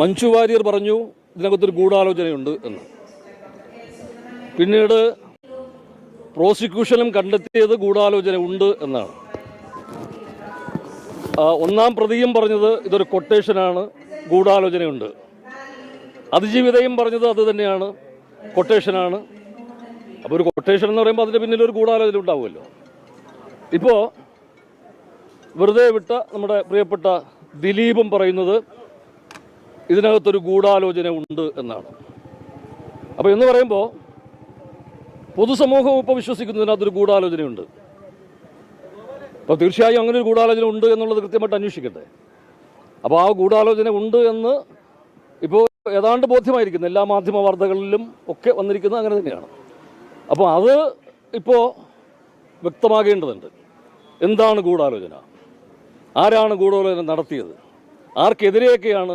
മഞ്ജു വാര്യർ പറഞ്ഞു ഇതിനകത്തൊരു ഗൂഢാലോചനയുണ്ട് എന്ന്. പിന്നീട് പ്രോസിക്യൂഷനും കണ്ടെത്തിയത് ഗൂഢാലോചന ഉണ്ട് എന്നാണ്. ഒന്നാം പ്രതിയും പറഞ്ഞത് ഇതൊരു കൊട്ടേഷനാണ് ഗൂഢാലോചനയുണ്ട്. അതിജീവിതയും പറഞ്ഞത് അത് തന്നെയാണ് കൊട്ടേഷനാണ്. അപ്പോൾ ഒരു കൊട്ടേഷൻ എന്ന് പറയുമ്പോൾ അതിന്റെ പിന്നിൽ ഒരു ഗൂഢാലോചന ഉണ്ടാവുമല്ലോ. ഇപ്പോൾ വെറുതെ വിട്ട നമ്മുടെ പ്രിയപ്പെട്ട ദിലീപും പറയുന്നത് ഇതിനകത്തൊരു ഗൂഢാലോചന ഉണ്ട് എന്നാണ്. അപ്പോൾ എന്ന് പറയുമ്പോൾ പൊതുസമൂഹം ഇപ്പോൾ വിശ്വസിക്കുന്നതിനകത്തൊരു ഗൂഢാലോചനയുണ്ട്. അപ്പോൾ തീർച്ചയായും അങ്ങനെ ഒരു ഗൂഢാലോചന ഉണ്ട് എന്നുള്ളത് കൃത്യമായിട്ട് അന്വേഷിക്കട്ടെ. അപ്പോൾ ആ ഗൂഢാലോചന ഉണ്ട് എന്ന് ഇപ്പോൾ ഏതാണ്ട് ബോധ്യമായിരിക്കുന്നു. എല്ലാ മാധ്യമ വാർത്തകളിലും ഒക്കെ വന്നിരിക്കുന്നത് അങ്ങനെ തന്നെയാണ്. അപ്പോൾ അത് ഇപ്പോൾ വ്യക്തമാകേണ്ടതുണ്ട്. എന്താണ് ഗൂഢാലോചന? ആരാണ് ഗൂഢാലോചന നടത്തിയത്? ആർക്കെതിരെയൊക്കെയാണ്